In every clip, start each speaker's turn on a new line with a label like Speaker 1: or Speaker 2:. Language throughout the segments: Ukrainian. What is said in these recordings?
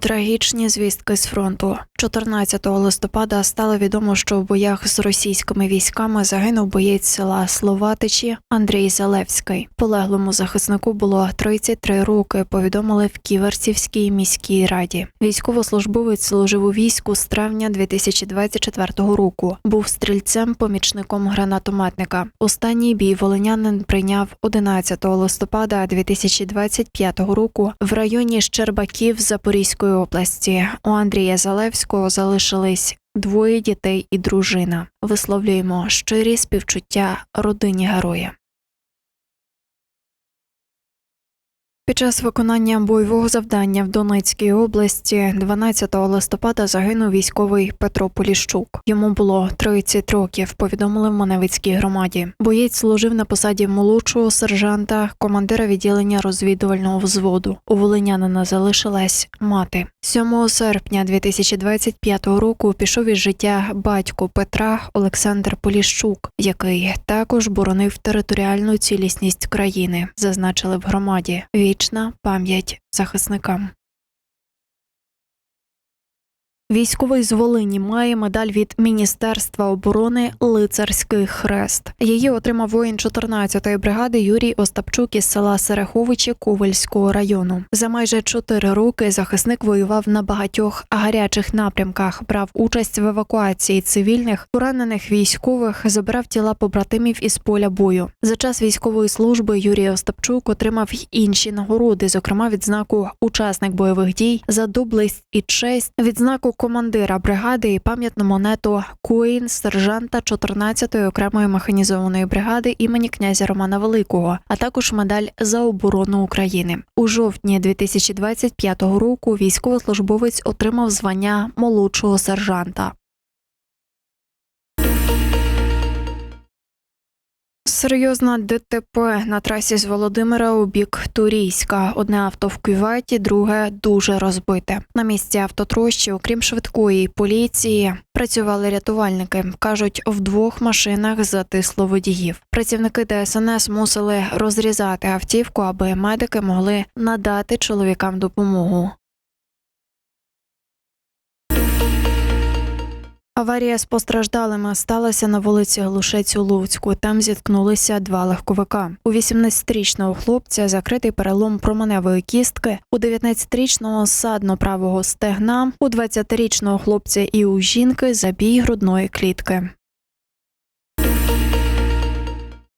Speaker 1: Трагічні звістки з фронту. 14 листопада стало відомо, що в боях з російськими військами загинув боєць села Словатичі Андрій Залевський. Полеглому захиснику було 33 роки. Повідомили в Ківерцівській міській раді. Військовослужбовець служив у війську з травня 2024 року. Був стрільцем, помічником гранатометника. Останній бій волинянин прийняв 11 листопада 2025 року в районі Щербаків Запорізької області. У Андрія Залевського залишились двоє дітей і дружина. Висловлюємо щирі співчуття родині героя. Під час виконання бойового завдання в Донецькій області 12 листопада загинув військовий Петро Поліщук. Йому було 30 років. Повідомили в Маневицькій громаді. Боєць служив на посаді молодшого сержанта, командира відділення розвідувального взводу. У волинянина залишилась мати. 7 серпня 2025 року пішов із життя батько Петра Олександр Поліщук, який також боронив територіальну цілісність країни, зазначили в громаді. Вічна пам'ять захисникам. Військовий з Волині має медаль від Міністерства оборони Лицарський хрест. Її отримав воїн 14-ї бригади Юрій Остапчук із села Сереховичі Ковельського району. За майже чотири роки захисник воював на багатьох гарячих напрямках, брав участь в евакуації цивільних, поранених військових, забирав тіла побратимів із поля бою. За час військової служби Юрій Остапчук отримав інші нагороди, зокрема відзнаку учасник бойових дій за доблесть і честь, відзнаку командира бригади і пам'ятну монету Куїн сержанта 14-ї окремої механізованої бригади імені князя Романа Великого, а також медаль за оборону України. У жовтні 2025 року військовослужбовець отримав звання молодшого сержанта. Серйозна ДТП на трасі з Володимира у бік Турійська. Одне авто в кюветі, друге дуже розбите. На місці автотрощі, окрім швидкої поліції, працювали рятувальники. кажуть, в двох машинах затисло водіїв. Працівники ДСНС мусили розрізати автівку, аби медики могли надати чоловікам допомогу. Аварія з постраждалими сталася на вулиці Глушець у Луцьку. Там зіткнулися два легковика. У 18-річного хлопця закритий перелом променевої кістки, у 19-річного садно правого стегна, у 20-річного хлопця і у жінки забій грудної клітки.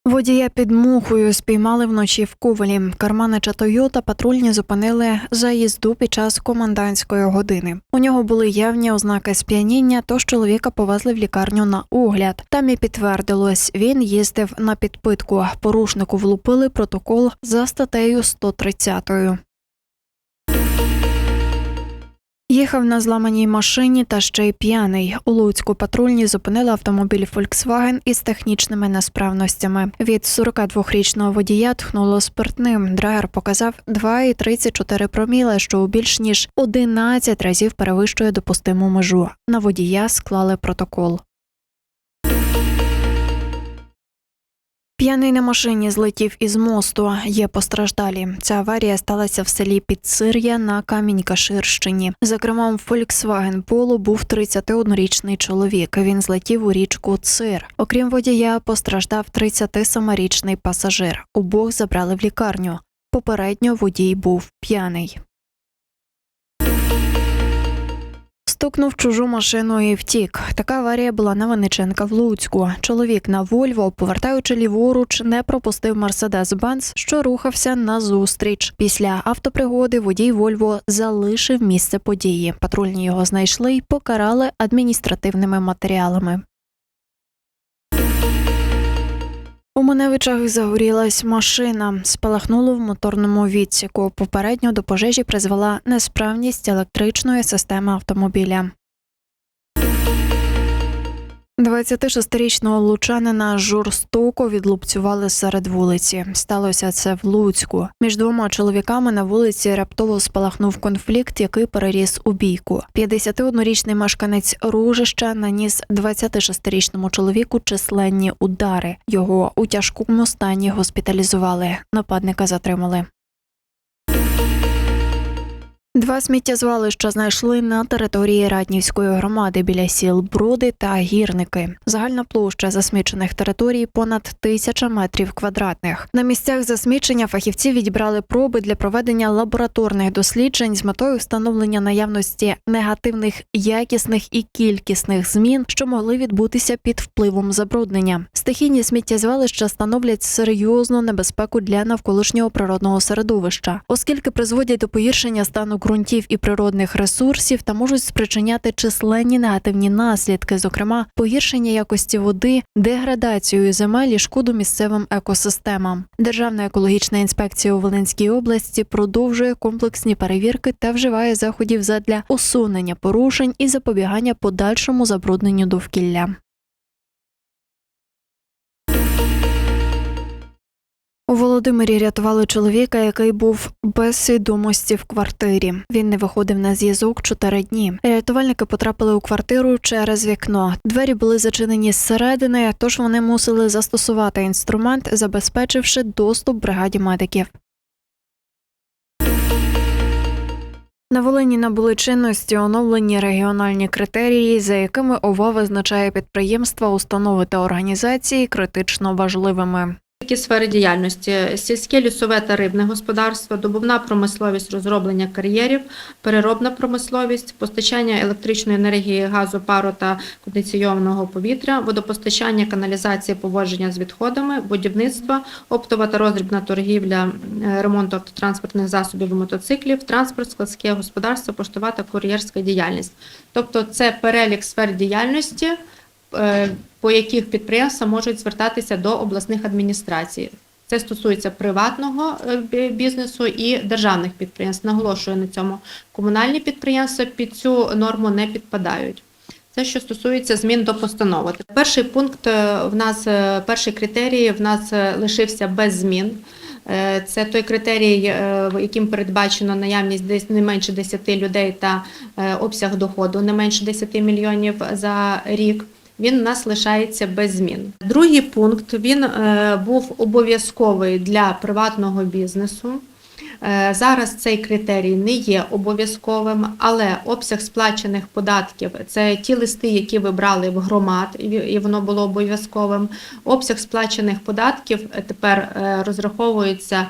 Speaker 1: Водія під мухою спіймали вночі в Ковалі. Карманича Тойота патрульні зупинили за їзду під час комендантської години. У нього були явні ознаки сп'яніння, тож чоловіка повезли в лікарню на огляд. Там і підтвердилось, він їздив на підпитку. Порушнику влупили протокол за статтею 130. Їхав на зламаній машині та ще й п'яний. У Луцьку патрульні зупинили автомобіль Volkswagen із технічними несправностями. Від 42-річного водія тхнуло спиртним. Драгер показав 2,34 проміли, що у більш ніж 11 разів перевищує допустиму межу. На водія склали протокол. П'яний на машині злетів із мосту. Є постраждалі. Ця аварія сталася в селі Підсир'я на Камінь-Каширщині. За кермом Volkswagen Polo був 31-річний чоловік. Він злетів у річку Цир. Окрім водія, постраждав 37-річний пасажир. Обох забрали в лікарню. Попередньо водій був п'яний. Стукнув чужу машину і втік. Така аварія була на Вениченка в Луцьку. Чоловік на Вольво, повертаючи ліворуч, не пропустив Мерседес Бенц, що рухався назустріч. Після автопригоди водій Вольво залишив місце події. Патрульні його знайшли й покарали адміністративними матеріалами. У Маневичах загорілась машина, спалахнуло в моторному відсіку. Попередньо до пожежі призвела несправність електричної системи автомобіля. 26-річного лучанина жорстоко відлупцювали серед вулиці. Сталося це в Луцьку. Між двома чоловіками на вулиці раптово спалахнув конфлікт, який переріс у бійку. 51-річний мешканець Ружища наніс 26-річному чоловіку численні удари. Його у тяжкому стані госпіталізували. Нападника затримали. Два сміттєзвалища знайшли на території Ратнівської громади біля сіл Броди та Гірники. Загальна площа засмічених територій понад тисяча метрів квадратних. На місцях засмічення фахівці відібрали проби для проведення лабораторних досліджень з метою встановлення наявності негативних якісних і кількісних змін, що могли відбутися під впливом забруднення. Стихійні сміттєзвалища становлять серйозну небезпеку для навколишнього природного середовища, оскільки призводять до погіршення стану ґрунтів і природних ресурсів та можуть спричиняти численні негативні наслідки, зокрема погіршення якості води, деградацію земель і шкоду місцевим екосистемам. Державна екологічна інспекція у Волинській області продовжує комплексні перевірки та вживає заходів задля усунення порушень і запобігання подальшому забрудненню довкілля. У Володимирі рятували чоловіка, який був без свідомості в квартирі. Він не виходив на зв'язок чотири дні. Рятувальники потрапили у квартиру через вікно. Двері були зачинені зсередини, тож вони мусили застосувати інструмент, забезпечивши доступ бригаді медиків. На Волині набули чинності оновлені регіональні критерії, за якими ОВА визначає підприємства, установи та організації критично важливими.
Speaker 2: Такі сфери діяльності: сільське лісове та рибне господарство, добувна промисловість, розроблення кар'єрів, переробна промисловість, постачання електричної енергії, газу, пару та кондиційованого повітря, водопостачання, каналізація, поводження з відходами, будівництво, оптова та роздрібна торгівля, е, ремонт автотранспортних засобів і мотоциклів, транспорт, складське господарство, поштова та кур'єрська діяльність. Тобто, це перелік сфер діяльності. По яких підприємства можуть звертатися до обласних адміністрацій. Це стосується приватного е, бізнесу і державних підприємств. Наголошую на цьому. Комунальні підприємства під цю норму не підпадають. Це що стосується змін до постанови. Перший пункт е, в нас, е, перший критерій в нас лишився без змін. Це той критерій, яким передбачено наявність десь не менше 10 людей та обсяг доходу не менше 10 мільйонів за рік. Він у нас лишається без змін. Другий пункт він е, був обов'язковий для приватного бізнесу. Е, Зараз цей критерій не є обов'язковим, але обсяг сплачених податків це ті листи, які ви брали в громад, і воно було обов'язковим. Обсяг сплачених податків тепер е, розраховується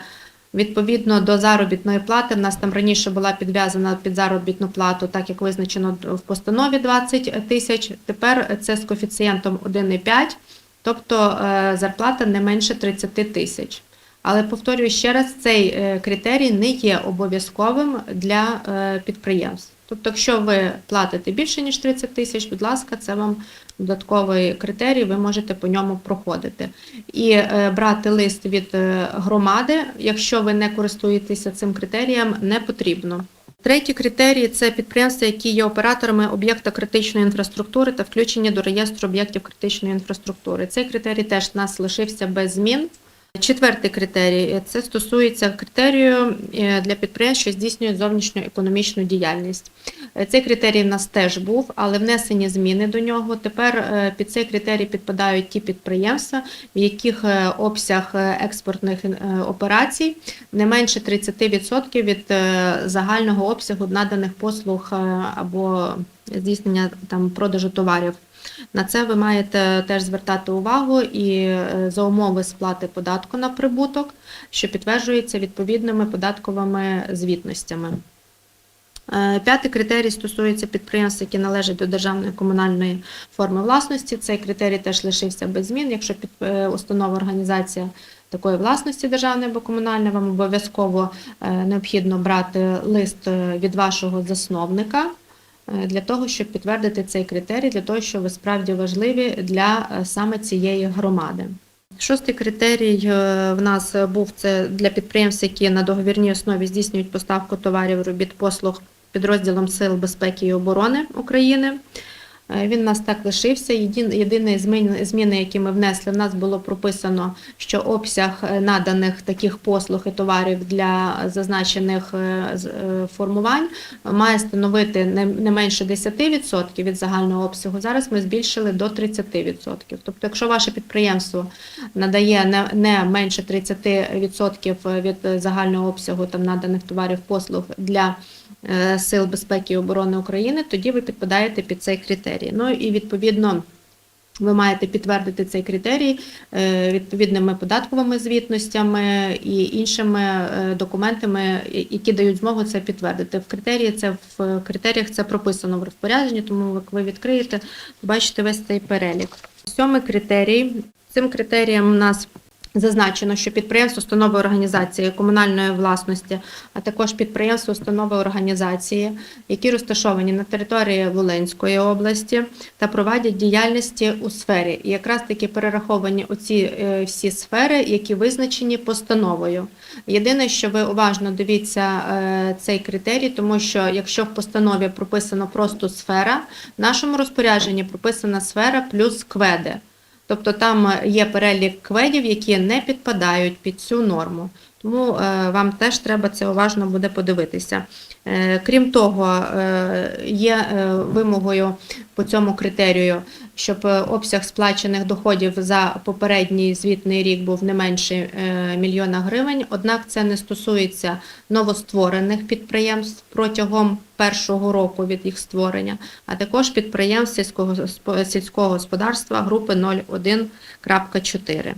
Speaker 2: відповідно до заробітної плати. В нас там раніше була підв'язана під заробітну плату, так як визначено в постанові 20 тисяч. Тепер це з коефіцієнтом 1,5, тобто е, зарплата не менше 30 тисяч. Але повторюю ще раз, цей е, критерій не є обов'язковим для е, підприємств. Тобто, якщо ви платите більше ніж 30 тисяч, будь ласка, це вам додатковий критерій, ви можете по ньому проходити. І е, брати лист від е, громади, якщо ви не користуєтеся цим критерієм, не потрібно. Третій критерій це підприємства, які є операторами об'єкта критичної інфраструктури та включені до реєстру об'єктів критичної інфраструктури. Цей критерій теж у нас лишився без змін. Четвертий критерій це стосується критерію е, для підприємств, що здійснюють зовнішню економічну діяльність. Е, Цей критерій в нас теж був, але внесені зміни до нього. Тепер е, під цей критерій підпадають ті підприємства, в яких е, обсяг е, експортних е, операцій не менше 30% від е, загального обсягу наданих послуг е, або здійснення там продажу товарів. На це ви маєте теж звертати увагу і е, за умови сплати податку на прибуток, що підтверджується відповідними податковими звітностями. Е, П'ятий критерій стосується підприємств, які належать до державної комунальної форми власності. Цей критерій теж лишився без змін. Якщо е, установа організація такої власності державної або комунальної, вам обов'язково необхідно брати лист від вашого засновника для того, щоб підтвердити цей критерій, для того, що ви справді важливі для е, саме цієї громади. Шостий критерій е, в нас був це для підприємств, які на договірній основі здійснюють поставку товарів, робіт, послуг підрозділом Сил безпеки і оборони України. Е, Він у нас так лишився. Єдин- Єдині зміни, які ми внесли, в нас було прописано, що обсяг е, наданих таких послуг і товарів для зазначених е, формувань має становити не, менше 10% від загального обсягу. Зараз ми збільшили до 30%. Тобто, якщо ваше підприємство надає не, менше 30% від загального обсягу там наданих товарів послуг для Сил безпеки і оборони України, тоді ви підпадаєте під цей критерій. Ну і відповідно. Ви маєте підтвердити цей критерій е, відповідними податковими звітностями і іншими е, документами, які дають змогу це підтвердити. В критерії це в критеріях це прописано в розпорядженні, тому як ви відкриєте, бачите весь цей перелік. Сьомий критерій. Цим критерієм у нас Зазначено, що підприємство, установи організації комунальної власності, а також підприємства, установи організації, які розташовані на території Волинської області та проводять діяльності у сфері. І якраз таки перераховані оці е, всі сфери, які визначені постановою. Єдине, що ви уважно дивіться е, цей критерій, тому що якщо в постанові прописано просто сфера, в нашому розпорядженні прописана сфера плюс кведи. Тобто там є перелік кведів, які не підпадають під цю норму. Тому е, вам теж треба це уважно буде подивитися. Е, Крім того, е, є вимогою по цьому критерію, щоб обсяг сплачених доходів за попередній звітний рік був не менше мільйона гривень. Однак це не стосується новостворених підприємств протягом першого року від їх створення, а також підприємств сільського сільського господарства групи 01.4.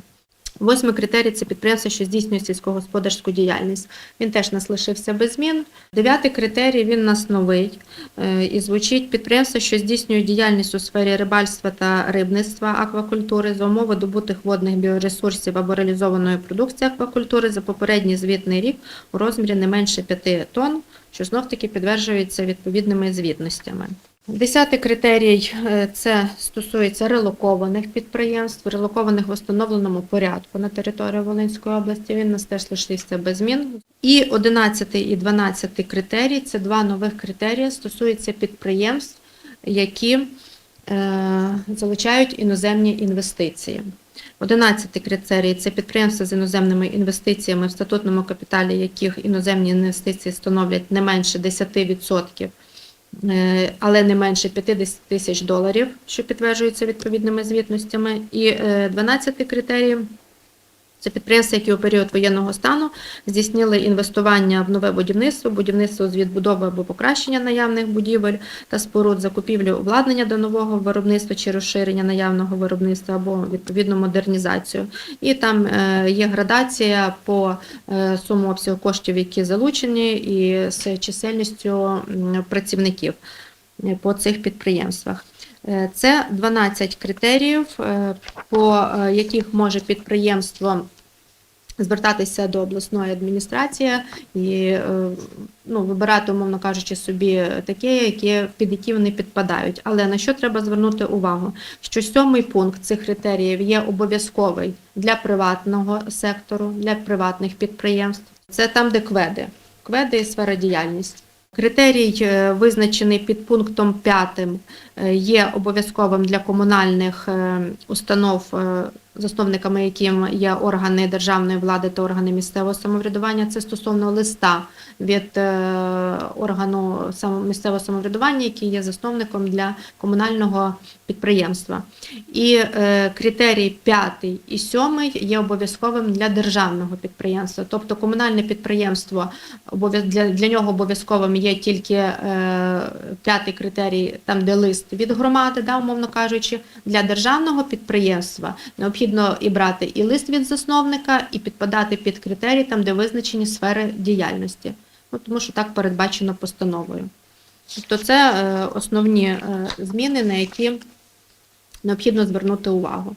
Speaker 2: Восьмий критерій це підприємство, що здійснює сільськогосподарську діяльність. Він теж нас лишився без змін. Дев'ятий критерій він нас новий е, і звучить підприємство, що здійснює діяльність у сфері рибальства та рибництва аквакультури за умови добутих водних біоресурсів або реалізованої продукції аквакультури за попередній звітний рік у розмірі не менше 5 тонн, що знов таки підтверджується відповідними звітностями. Десятий критерій е, це стосується релокованих підприємств, релокованих в установленому порядку на території Волинської області. Він нас теж лишився без змін. І 11 і 12 критерій це два нових критерії, стосуються підприємств, які е, залучають іноземні інвестиції. 11 критерій це підприємства з іноземними інвестиціями, в статутному капіталі яких іноземні інвестиції становлять не менше 10%, е, але не менше 50 тисяч доларів, що підтверджується відповідними звітностями. І е, 12 критерій це підприємства, які у період воєнного стану здійснили інвестування в нове будівництво, будівництво з відбудови або покращення наявних будівель та споруд, закупівлю обладнання до нового виробництва чи розширення наявного виробництва або відповідну модернізацію. І там е, є градація по е, суму обсягу коштів, які залучені, і з чисельністю працівників е, по цих підприємствах. Це 12 критеріїв, по яких може підприємство звертатися до обласної адміністрації і е, ну, вибирати, умовно кажучи, собі таке, яке, під які вони підпадають. Але на що треба звернути увагу? Що сьомий пункт цих критеріїв є обов'язковий для приватного сектору, для приватних підприємств. Це там, де кведи, кведи і сфера діяльності. Критерій, е, визначений під пунктом 5, е, є обов'язковим для комунальних установ, засновниками яким є органи державної влади та органи місцевого самоврядування. Це стосовно листа від е, органу місцевого самоврядування, який є засновником для комунального підприємства. І е, критерій 5 і 7 є обов'язковим для державного підприємства. Тобто комунальне підприємство для, для нього обов'язковим є тільки е, п'ятий критерій, там де лист від громади, да, умовно кажучи, для державного підприємства необхідно і брати і лист від засновника, і підпадати під критерії, там де визначені сфери діяльності. Ну, тому що так передбачено постановою. Тобто це е, основні е, зміни, на які необхідно звернути увагу.